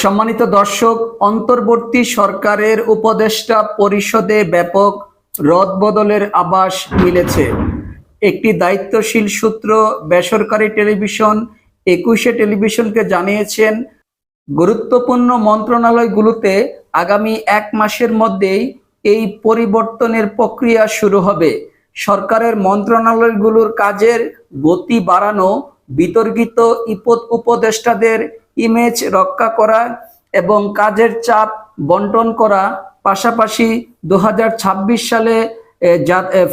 সম্মানিত দর্শক, অন্তর্বর্তী সরকারের উপদেষ্টা পরিষদে ব্যাপক রদবদলের আবাস মিলেছে। একটি দায়িত্বশীল সূত্র বেসরকারি টেলিভিশন একুশে টেলিভিশনকে জানিয়েছেন, গুরুত্বপূর্ণ মন্ত্রণালয়গুলোতে আগামী এক মাসের মধ্যেই এই পরিবর্তনের প্রক্রিয়া শুরু হবে। সরকারের মন্ত্রণালয়গুলোর কাজের গতি বাড়ানো বিতর্কিত উপদেষ্টাদের ইমেজ রক্ষা করা এবং কাজের চাপ বন্টন করা। পাশাপাশি দু হাজার ছাব্বিশ সালে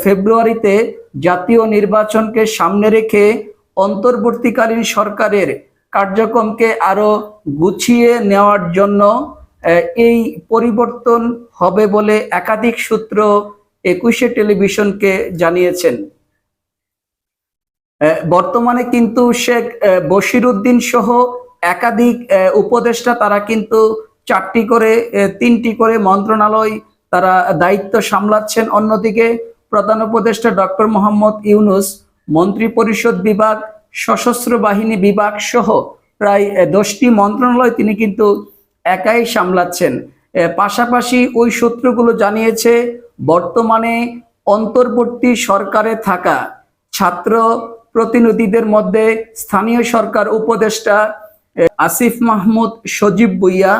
ফেব্রুয়ারিতে জাতীয় নির্বাচনকে সামনে রেখে অন্তর্বর্তীকালীন সরকারের কার্যক্রমকে আরও গুছিয়ে নেওয়ার জন্য এই পরিবর্তন হবে বলে একাধিক সূত্র একুশে টেলিভিশনকে জানিয়েছেন। বর্তমানে কিন্তু শেখ আহ, বশিরউদ্দিন সহ একাধিক উপদেষ্টা তারা কিন্তু চারটি করে তিনটি করে মন্ত্রণালয় তারা দায়িত্ব সামলাচ্ছেন। অন্যদিকে প্রধান উপদেষ্টা ডক্টর মোহাম্মদ ইউনুস মন্ত্রী পরিষদ বিভাগ, সশস্ত্র বাহিনী বিভাগ সহ প্রায় দশটি মন্ত্রণালয় তিনি কিন্তু একাই সামলাচ্ছেন। পাশাপাশি ওই সূত্রগুলো জানিয়েছে, বর্তমানে অন্তর্বর্তী সরকারে থাকা ছাত্র প্রতিনিধিদের মধ্যে স্থানীয় সরকার উপদেষ্টা আসিফ মাহমুদ, সজীব ভুইয়া।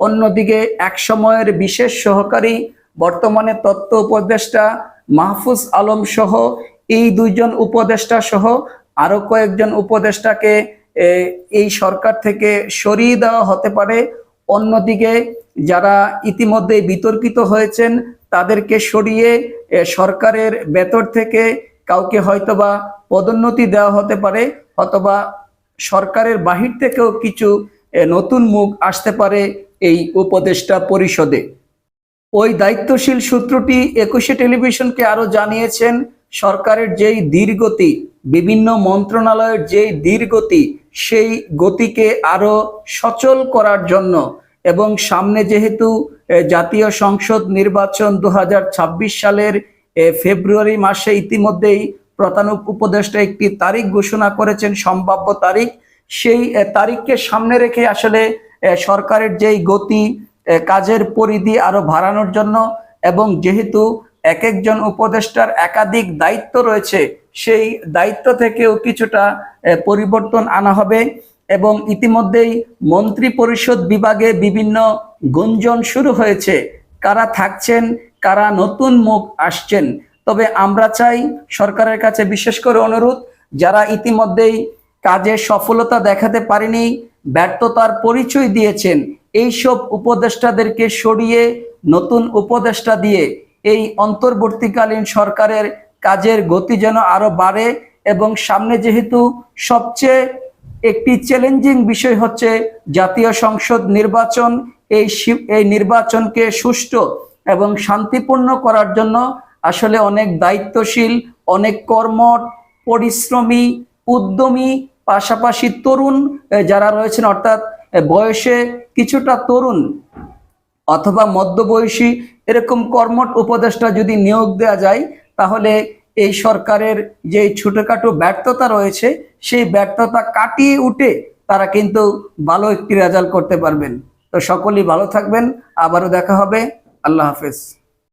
অন্যদিকে এক সময়ের বিশেষ সহকারী, বর্তমানে তত্ত্ব উপদেষ্টা মাহফুজ আলম সহ এই দুইজন উপদেষ্টা সহ আরও কয়েকজন উপদেষ্টাকে এই সরকার থেকে সরিয়ে দেওয়া হতে পারে। অন্যদিকে যারা ইতিমধ্যে বিতর্কিত হয়েছেন, তাদেরকে সরিয়ে সরকারের ভেতর থেকে কাউকে হয়তোবা পদোন্নতি দেওয়া হতে পারে অথবা সরকারের বাহির থেকেও কিছু নতুন মুখ আসতে পারে এই উপদেষ্টা পরিষদে। ওই দায়িত্বশীল সূত্রটি একুশে টেলিভিশনকে আরও জানিয়েছেন, সরকারের যেই ধীরগতি, বিভিন্ন মন্ত্রণালয়ের যেই ধীরগতি, সেই গতিকে আরও সচল করার জন্য এবং সামনে যেহেতু জাতীয় সংসদ নির্বাচন দু হাজার ছাব্বিশ সালের ফেব্রুয়ারি মাসে ইতিমধ্যেই প্রধান উপদেষ্টা একটি তারিখ ঘোষণা করেছেন, সম্ভাব্য তারিখ। সেই তারিখকে সামনে রেখে আসলে সরকারের যেই গতি কাজের পরিধি আরও বাড়ানোর জন্য এবং যেহেতু এক একজন উপদেষ্টার একাধিক দায়িত্ব রয়েছে, সেই দায়িত্ব থেকেও কিছুটা পরিবর্তন আনা হবে এবং ইতিমধ্যেই মন্ত্রী পরিষদ বিভাগে বিভিন্ন গুঞ্জন শুরু হয়েছে। কারা থাকছেন, কারা নতুন মুখ আসছেন তবে আমরা চাই সরকারের কাছে বিশেষ করে অনুরোধ, যারা ইতিমধ্যেই কাজে সফলতা দেখাতে পারেনি, ব্যর্থতার পরিচয় দিয়েছেন এই সব উপদেষ্টাদেরকে সরিয়ে নতুন উপদেষ্টা দিয়ে এই অন্তর্বর্তীকালীন সরকারের কাজের গতি যেন আরও বাড়ে এবং সামনে যেহেতু সবচেয়ে একটি চ্যালেঞ্জিং বিষয় হচ্ছে জাতীয় সংসদ নির্বাচন, এই এই নির্বাচনকে সুষ্ঠু এবং শান্তিপূর্ণ করার জন্য আসলে অনেক দায়িত্বশীল, অনেক কর্মঠ পরিশ্রমী, উদ্যমী, পাশাপাশি তরুণ যারা রয়েছেন, অর্থাৎ বয়সে কিছুটা তরুণ অথবা মধ্যবয়সী, এরকম কর্মঠ উপদেষ্টা যদি নিয়োগ দেওয়া যায়, তাহলে এই সরকারের যে ছোটোখাটো ব্যর্থতা রয়েছে, সেই ব্যর্থতা কাটিয়ে উঠে তারা কিন্তু ভালো একটি রেজাল্ট করতে পারবেন। তো সকলেই ভালো থাকবেন। আবারও দেখা হবে। আল্লাহ হাফেজ।